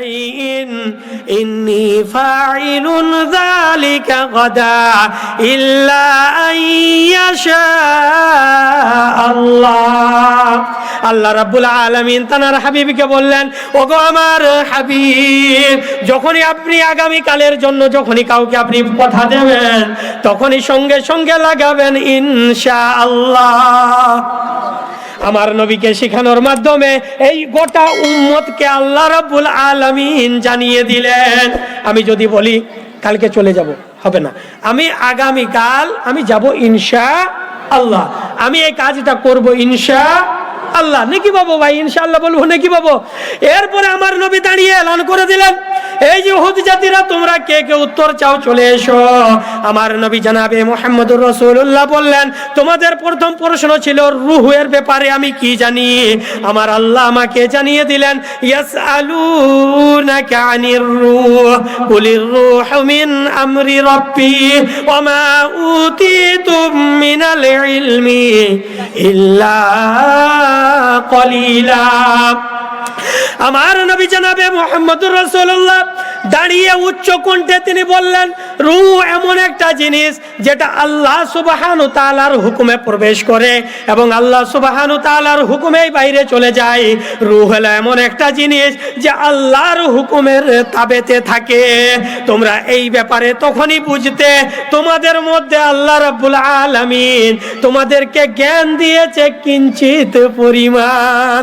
شيء إني فاعل ذلك غدا إلا أن يشاء الله আল্লাহ রাব্বুল আলামিন তানার হাবিবকে বললেন ওগো আমার হাবিব যখনই আপনি আগামী কালের জন্য যখনই কাউকে আপনি কথা দেবেন তখনই সঙ্গে সঙ্গে লাগাবেন ইনশাআল্লাহ আমার নবীকে শেখানোর মাধ্যমে এই গোটা উম্মতকে আল্লাহ রাব্বুল আলামিন জানিয়ে দিলেন। আমি যদি বলি, কালকে চলে যাব, হবে না। আমি আগামী কাল আমি যাব ইনশা আল্লাহ। আমি এই কাজটা করব ইনশা আল্লাহ, নাকি পাবো ভাই ইনশাল্লাহ বলব, নাকি পাবো এরপরে আমার নবী দাঁড়িয়ে এলান করে দিলেন। এই যে হুদ জাতিরা, তোমরা কে কে উত্তর চাও? চলে এসো। আমার নবী জানাবে মোহাম্মদুর রসুল্লাহ বললেন, তোমাদের প্রথম প্রশ্ন ছিল, রুহের ব্যাপারে আমি কি জানি? আমার আল্লাহ আমাকে জানিয়ে দিলেন ইয়াস আলু আনির রুহ, কুলির রুহ মিন আমরি রব্বি ওমা উতিতুম মিনাল ইলমি ইল্লা কলিলা। আমার নবী জানাবে মোহাম্মদুর রসুল্লাহ দাঁড়িয়ে উচ্চ কণ্ঠে তিনি বললেন রু এমন একটা জিনিস যেটা আল্লাহ সুবাহানু তালার হুকুমে প্রবেশ করে এবং আল্লাহ সুবাহানু তালার হুকুমেই বাইরে চলে যায়। রু হলো এমন একটা জিনিস যে আল্লাহর হুকুমের তাবেতে থাকে। তোমরা এই ব্যাপারে তখনই বুঝতে তোমাদের মধ্যে আল্লাহ রাব্বুল আলামিন তোমাদেরকে জ্ঞান দিয়েছে কিঞ্চিত পরিমাণ।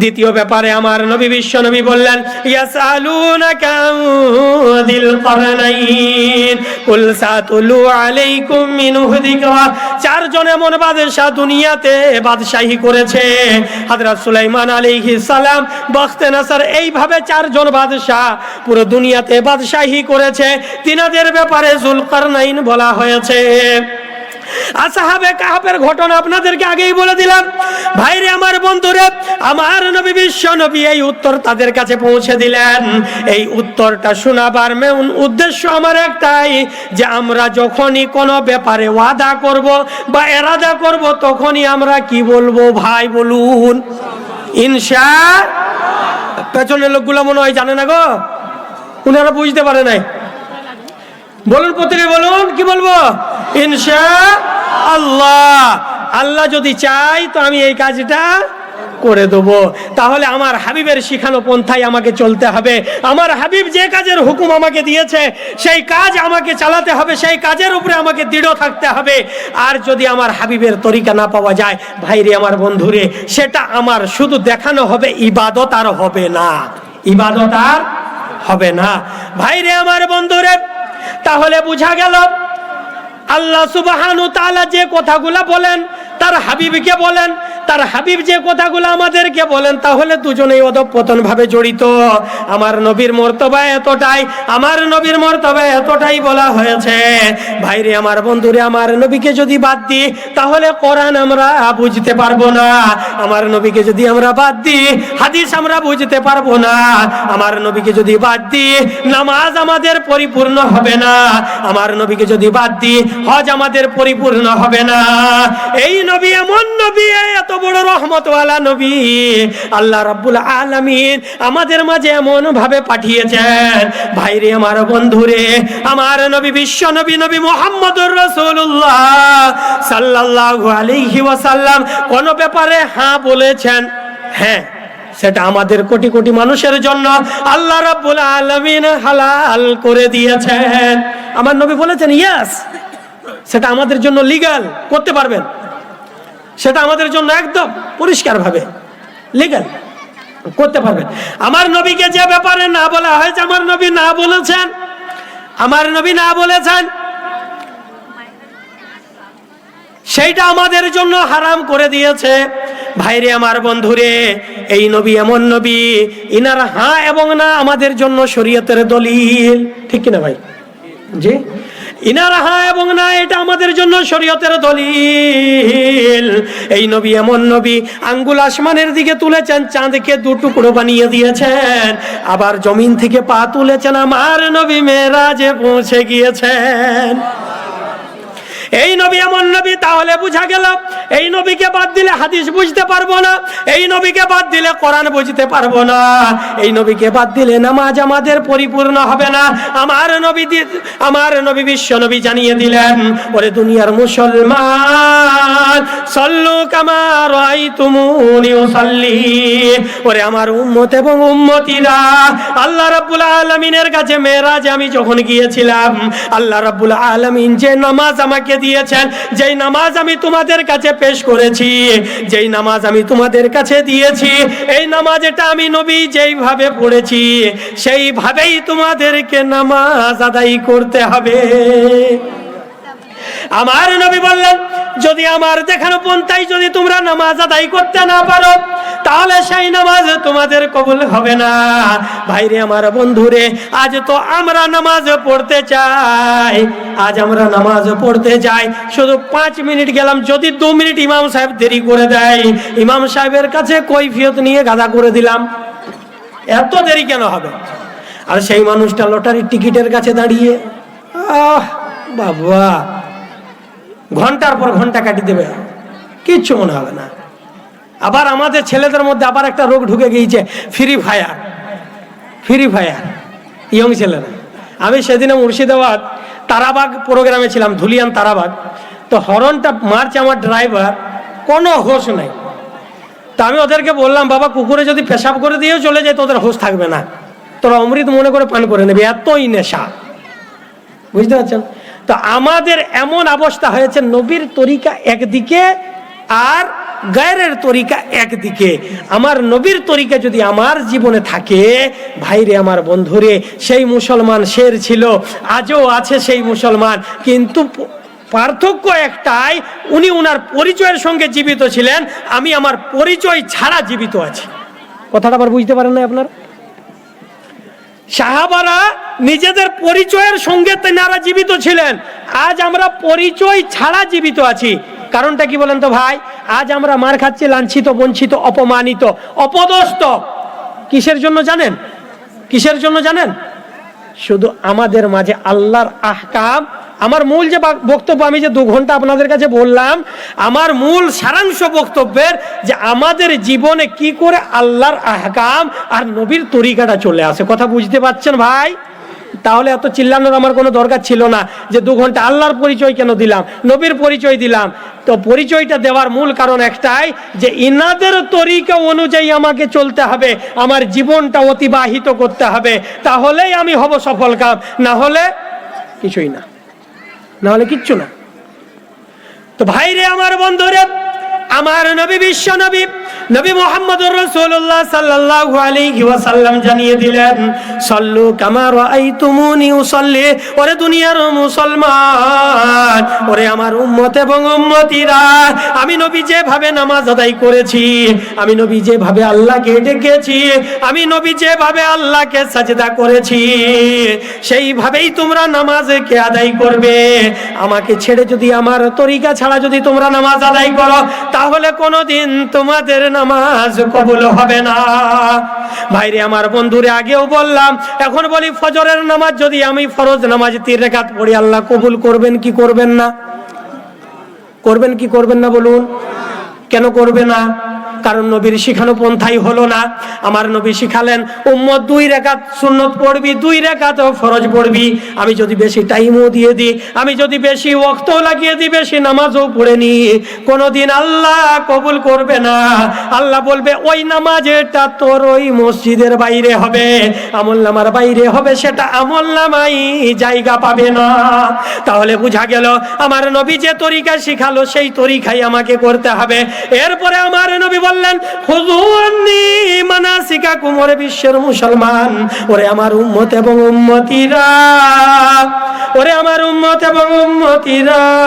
দ্বিতীয় ব্যাপারে আমার নবী বিশ্ব নবী বললেন ইয়াসালুনাকা দিল করনাইন, কুল সাতুলু আলাইকুম মিনহু যিকরা চারজন এমন বাদশা দুনিয়াতে বাদশাহী করেছে। হযরত সুলাইমান আলাইহিস সালাম, বখতে নাসার, এইভাবে চারজন বাদশা পুরো দুনিয়াতে বাদশাহী করেছে। তিনাদের ব্যাপারে জুলকারনাইন বলা হয়েছে। আসাহাবে কাহাবের ঘটনা আপনাদেরকে আগেই বলে দিলাম। ভাইরে, আমার বন্ধুরে, আমার নবী, বিশ্ব নবী এই উত্তর তাদের কাছে পৌঁছে দিলেন। এই উত্তরটা শোনাবার মেউন উদ্দেশ্য আমার একটাই, যে আমরা যখনই কোনো ব্যাপারে ওয়াদা করব বা এরাদা করব, তখনই আমরা কি বলব ভাই বলুন? ইনশা পেছনের লোকগুলো মনে হয় জানে না গো। উনারা বুঝতে পারে নাই। বলুন প্রত্যেকে বলুন, কি বলব? ইনশা আল্লাহ আল্লাহ যদি চাই তো আমি এই কাজটা করে দেব। তাহলে আমার হাবিবের শিখানো পন্থায় আমাকে চলতে হবে। আমার হাবিব যে কাজের হুকুম আমাকে দিয়েছে, সেই কাজ আমাকে চালাতে হবে, সেই কাজের উপরে আমাকে দৃঢ় থাকতে হবে। আর যদি আমার হাবিবের তরিকা না পাওয়া যায়, ভাইরে আমার বন্ধুরে, সেটা আমার শুধু দেখানো হবে, ইবাদত আর হবে না। ইবাদত আর হবে না। ভাইরে আমার বন্ধুরে, তাহলে বুঝা গেল আল্লাহ সুবাহানু তালা যে কথাগুলা বলেন তার হাবিবকে বলেন তার হাবিব যে কথাগুলো আমাদেরকে বলেন, তাহলে দুজনেই অধপতন ভাবে জড়িত। আমার নবীর মর্তবা এতটাই, আমার নবীর মর্তবা এতটাই বলা হয়েছে। ভাইরে, আমার বন্ধুরে, আমার নবীকে যদি বাদ দিই, তাহলে কোরআন আমরা বুঝতে পারব না। আমার নবীকে যদি আমরা বাদ দিই, হাদিস আমরা বুঝতে পারব না। আমার নবীকে যদি বাদ দিই, নামাজ আমাদের পরিপূর্ণ হবে না। আমার নবীকে যদি বাদ দিই, হজ আমাদের পরিপূর্ণ হবে না। এই নবী এমন নবী, এত বড় রহমতওয়ালা নবী। আল্লাহ রাব্বুল আলামিন আমাদের মাঝে এমন ভাবে পাঠিয়েছেন, ভাইরে আমার বন্ধুরে, আমার নবী বিশ্ব নবী নবী মোহাম্মদুর রাসূলুল্লাহ সাল্লাল্লাহু আলাইহি ওয়াসাল্লাম কোন ব্যাপারে হ্যাঁ বলেছেন? হ্যাঁ সেটা আমাদের কোটি কোটি মানুষের জন্য আল্লাহ রাব্বুল আলামিন হালাল করে দিয়েছেন। আমার নবী বলেছেন ইয়েস সেটা আমাদের জন্য লিগ্যাল করতে পারবেন। সেটা আমাদের জন্য একদম পরিষ্কারভাবে লিগ্যাল করতে পারবেন। আমার নবীকে যে ব্যাপারে না বলা হয়েছে, আমার নবী না বলেছেন, আমার নবী না বলেছেন, সেইটা আমাদের জন্য হারাম করে দিয়েছে। ভাইরে আমার বন্ধুরে, এই নবী এমন নবী, ইনার হ্যাঁ এবং না আমাদের জন্য শরীয়তের দলিল, ঠিক কিনা ভাই? জি? ইনার হ্যাঁ এবং না, এটা আমাদের জন্য শরীয়তের দলিল। এই নবী এমন নবী, আঙ্গুল আসমানের দিকে তুলেছেন, চাঁদকে দু টুকরো বানিয়ে দিয়েছেন, আবার জমিন থেকে পা তুলেছেন, আমার নবী মেয়েরাজে পৌঁছে গিয়েছেন। এই নবী এমন নবী, তাহলে বুঝা গেল, এই নবীকে বাদ দিলে হাদিস বুঝতে পারব না, এই নবীকে বাদ দিলে কোরআন বুঝতে পারব না। এই নবীকে বাদ দিলে নামাজ আমাদের পরিপূর্ণ হবে না। আমার নবী আমার নবী বিশ্ব নবী জানিয়ে দিলেন, ওরে দুনিয়ার মুসলমান, সল্লু কামার ওরে আমার উম্মত এবং উম্মতিরা, আল্লাহ রাব্বুল আলামিনের কাছে মেরাজে আমি যখন গিয়েছিলাম, আল্লাহ রাব্বুল আলামিন যে নামাজ আমাকে দিয়েছেন, যেই নামাজ আমি তোমাদের কাছে পেশ করেছি, যেই নামাজ আমি তোমাদের কাছে দিয়েছি, এই নামাজ এটা আমি নবী যেইভাবে পড়েছি, সেইভাবেই তোমাদেরকে নামাজ আদায় করতে হবে। আমার নবী বললেন, যদি আমার দেখানো পন্থাই যদি তোমরা নামাজ আদায় করতে না পারো তাহলে সেই নামাজ তোমাদের কবুল হবে না। ভাইরে আমার বন্ধুরে, আজ তো আমরা নামাজ পড়তে চাই। আজ আমরা নামাজ পড়তে যাই। শুধু পাঁচ মিনিট গেলাম, যদি দু মিনিট ইমাম সাহেব দেরি করে দেয়। ইমাম সাহেবের কাছে কৈফিয়ত নিয়ে গাদা করে দিলাম। এত দেরি কেন হবে? আর সেই মানুষটা লটারির টিকিটের কাছে দাঁড়িয়ে, আহ বাবা ঘণ্টার পর ঘণ্টা কাটি দেবে। কিচ্ছু মনে হবে না। আবার আমাদের ছেলেদের মধ্যে আবার একটা রোগ ঢুকে গিয়েছে free fire free fire young ছেলেরা। আমি সেদিনে মুর্শিদাবাদ তারাবাগ প্রোগ্রামে ছিলাম, ধুলিয়ান তারাবাগ। তো হরনটা মারছে আমার ড্রাইভার কোনো হোশ নাই। তা আমি ওদেরকে বললাম, বাবা, কুকুরে যদি পেশাব করে দিয়েও চলে যায়, তোদের হোশ থাকবে না। তোরা অমৃত মনে করে পান করে নেবে, এতই নেশা। বুঝতে পারছেন? তো আমাদের এমন অবস্থা হয়েছে, নবীর তরিকা একদিকে আর গায়ের তরিকা একদিকে, আমার নবীর তরিকা যদি আমার জীবনে থাকে, ভাইরে আমার বন্ধুরে, সেই মুসলমান শের ছিল, আজও আছে সেই মুসলমান, কিন্তু পার্থক্য একটাই, উনি উনার পরিচয়ের সঙ্গে জীবিত ছিলেন, আমি আমার পরিচয় ছাড়া জীবিত আছি। কথাটা আবার বুঝতে পারেন না আপনার? সাহাবারা নিজেদের পরিচয়ের সঙ্গে তেনারা জীবিত ছিলেন, আজ আমরা পরিচয় ছাড়া জীবিত আছি। কারণটা কি বলেন তো ভাই? আজ আমরা মার খাচ্ছি, লাঞ্ছিত, বঞ্চিত, অপমানিত, অপদস্থ। কিসের জন্য জানেন? কিসের জন্য জানেন? শুধু আমাদের মাঝে আল্লাহর আহকাম। আমার মূল যে বক্তব্য আমি যে দু ঘণ্টা আপনাদের কাছে বললাম, আমার মূল সারাংশ বক্তব্যের যে আমাদের জীবনে কি করে আল্লাহর আহকাম আর নবীর তরিকাটা চলে আসে। কথা বুঝতে পারছেন ভাই? তাহলে এত চিল্লানোর আমার কোনো দরকার ছিল না যে দু ঘণ্টা আল্লাহর পরিচয় কেন দিলাম, নবীর পরিচয় দিলাম। তো পরিচয়টা দেওয়ার মূল কারণ একটাই যে ইনাদের তরিকা অনুযায়ী আমাকে চলতে হবে, আমার জীবনটা অতিবাহিত করতে হবে, তাহলেই আমি হব সফল কাম। না হলে কিছুই না না হলে কিচ্ছু না। তো ভাইরে আমার বন্ধুরে, আমার নবী বিশ্ব নবী নবী মোহাম্মদুর রাসূলুল্লাহ সাল্লাল্লাহু আলাইহি ওয়াসাল্লাম জানিয়ে দিলেন, সল্লু কামা রাআইতুমুনি উসাল্লি। ওরে দুনিয়ার মুসলমান, ওরে আমার উম্মত এবং উম্মতিরা, আমি নবী যেভাবে নামাজ আদায় করেছি, আমি নবী যেভাবে আল্লাহকে ডেকেছি, আমি নবী যেভাবে আল্লাহকে সাজদা করেছি, সেইভাবেই তোমরা নামাজকে আদায় করবে। আমাকে ছেড়ে যদি আমার তরিকা ছাড়া যদি তোমরা নামাজ আদায় করো, তাহলে কোনোদিন তোমাদের নামাজ কবুল হবে না। ভাইরে, আমার বন্ধুরে আগেও বললাম, এখন বলি ফজরের নামাজ যদি আমি ফরজ নামাজ তিন রেখাত পড়ি, আল্লাহ কবুল করবেন কি করবেন না? করবেন কি করবেন না বলুন? কেন করবে না? কারণ নবীর শিখানো পন্থাই হলো না। আমার নবী শিখালেন, উম্মত দুই রেখাত সুন্নত পড়বি, দুই রেখাত ফরজ পড়বি। আমি যদি বেশি টাইমও দিয়ে দিই, আমি যদি বেশি ওয়াক্তও লাগিয়ে দিই, বেশি নামাজও পড়ে নি। কোনোদিন আল্লাহ কবুল করবে না। আল্লাহ বলবে, ওই নামাজেটা তোর ওই মসজিদের বাইরে হবে। আমল নামার বাইরে হবে, সেটা আমল নামাই জায়গা পাবে না। তাহলে বুঝা গেল, আমার নবী যে তরিকা শিখালো, সেই তরিকাই আমাকে করতে হবে। এরপরে আমার নবী বললেন হুজুরনি মানাসিকা কুমরে বিশ্বের মুসলমান। ওরে আমার উম্মত এবং উম্মতিরা, ওরে আমার উম্মত এবং উম্মতিরা,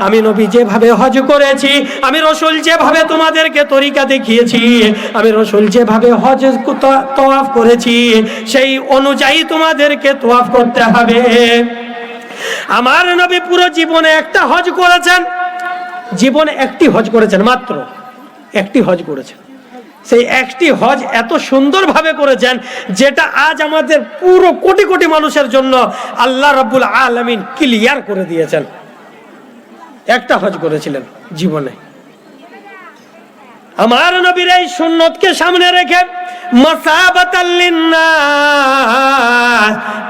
আমি নবী যেভাবে হজ করেছি, আমি রসুল যেভাবে তোমাদেরকে তরিকা দেখিয়েছি, আমি রসুল যেভাবে হজ তো- তওয়াফ করেছি, সেই অনুযায়ী তোমাদেরকে তোয়াফ করতে হবে। আমার নবী পুরো জীবনে একটা হজ করেছেন, জীবনে একটি হজ করেছেন মাত্র। একটি হজ করেছেন। সেই একটি হজ এত সুন্দরভাবে করেছেন যেটা আজ আমাদের পুরো কোটি কোটি মানুষের জন্য আল্লাহ রাবুল আলমিন ক্লিয়ার করে দিয়েছেন। একটা হজ করেছিলেন জীবনে। আমার নবীর এই সুন্নতকে সামনে রেখে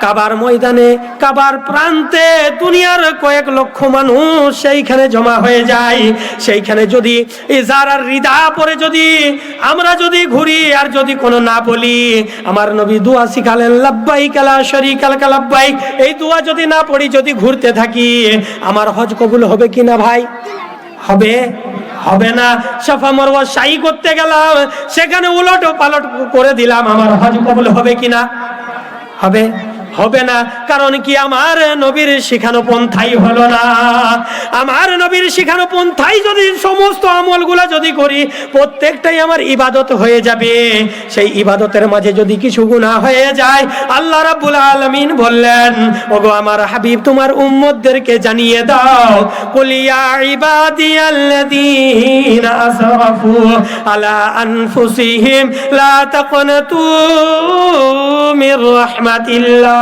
কাবার ময়দানে, কাবার প্রান্তে দুনিয়ার কয়েক লক্ষ মানুষ সেইখানে জমা হয়ে যায়। সেইখানে যদি ইজার আর রিদা পরে যদি, আমরা যদি ঘুরি আর যদি কোনো না বলি, আমার নবী দুয়া শিখালেন লাব্বাই কালা শরী কালকা লাব্বাই এই দুয়া যদি না পড়ি, যদি ঘুরতে থাকি, আমার হজ কবুল হবে কি না ভাই? হবে। হবে না। সাফা মরওয়া সাই করতে গেলাম, সেখানে উলট পালট করে দিলাম। আমার হজ কবুল হবে কিনা? হবে। হবে না, কারণ কি আমার নবীর শিখানো পন্থাই হলো না। আমার নবীর শিখানো পন্থাই যদি সমস্ত আমলগুলা যদি করি, প্রত্যেকটাই আমার ইবাদত হয়ে যাবে। সেই ইবাদতের মাঝে যদি কিছু গুনাহ হয়ে যায়, আল্লাহ রাব্বুল আলামিন বললেন, ওগো আমার হাবিব, তোমার উম্মতদেরকে জানিয়ে দাও কুলিয়া ইবাদিয়াল্লাযীনা আসরাফু আলা আনফুসিহিম, লা তাকনাতু মির রাহমাতিল্লাহ।